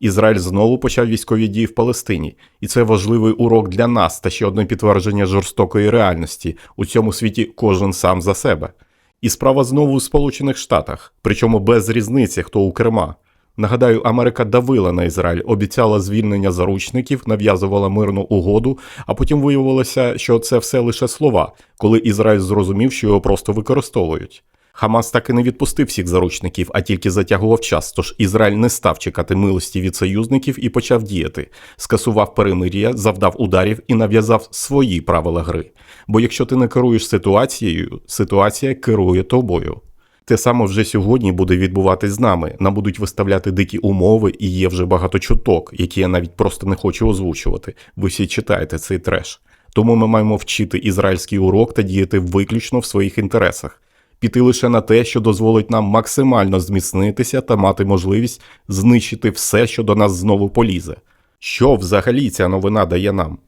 Ізраїль знову почав військові дії в Палестині, і це важливий урок для нас та ще одне підтвердження жорстокої реальності. У цьому світі кожен сам за себе. І справа знову у Сполучених Штатах, причому без різниці, хто у керма. Нагадаю, Америка давила на Ізраїль, обіцяла звільнення заручників, нав'язувала мирну угоду, а потім виявилося, що це все лише слова, коли Ізраїль зрозумів, що його просто використовують. Хамас так і не відпустив всіх заручників, а тільки затягував час. Тож Ізраїль не став чекати милості від союзників і почав діяти, скасував перемир'я, завдав ударів і нав'язав свої правила гри. Бо якщо ти не керуєш ситуацією, ситуація керує тобою. Те саме вже сьогодні буде відбуватись з нами. Нам будуть виставляти дикі умови, і є вже багато чуток, які я навіть просто не хочу озвучувати. Ви всі читаєте цей треш. Тому ми маємо вчити ізраїльський урок та діяти виключно в своїх інтересах. Піти лише на те, що дозволить нам максимально зміцнитися та мати можливість знищити все, що до нас знову полізе. Що взагалі ця новина дає нам?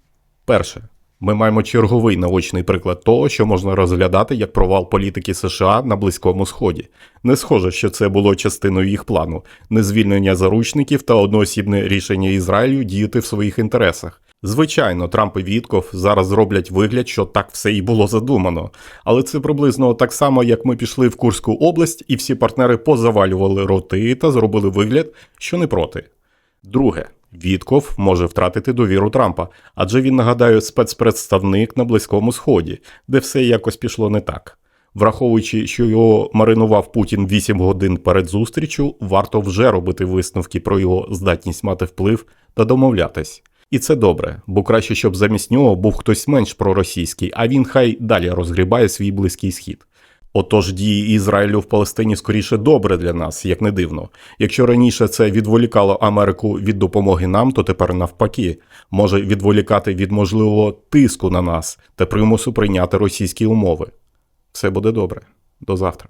Перше, ми маємо черговий наочний приклад того, що можна розглядати як провал політики США на Близькому Сході. Не схоже, що це було частиною їх плану, не звільнення заручників та одноосібне рішення Ізраїлю діяти в своїх інтересах. Звичайно, Трамп і Вітков зараз зроблять вигляд, що так все і було задумано. Але це приблизно так само, як ми пішли в Курську область, і всі партнери позавалювали роти та зробили вигляд, що не проти. Друге, Вітков може втратити довіру Трампа, адже він, нагадаю, спецпредставник на Близькому Сході, де все якось пішло не так. Враховуючи, що його маринував Путін 8 годин перед зустрічю, варто вже робити висновки про його здатність мати вплив та домовлятись. І це добре, бо краще, щоб замість нього був хтось менш проросійський, а він хай далі розгрібає свій близький схід. Отож, дії Ізраїлю в Палестині скоріше добре для нас, як не дивно. Якщо раніше це відволікало Америку від допомоги нам, то тепер навпаки може відволікати від можливого тиску на нас та примусу прийняти російські умови. Все буде добре. До завтра.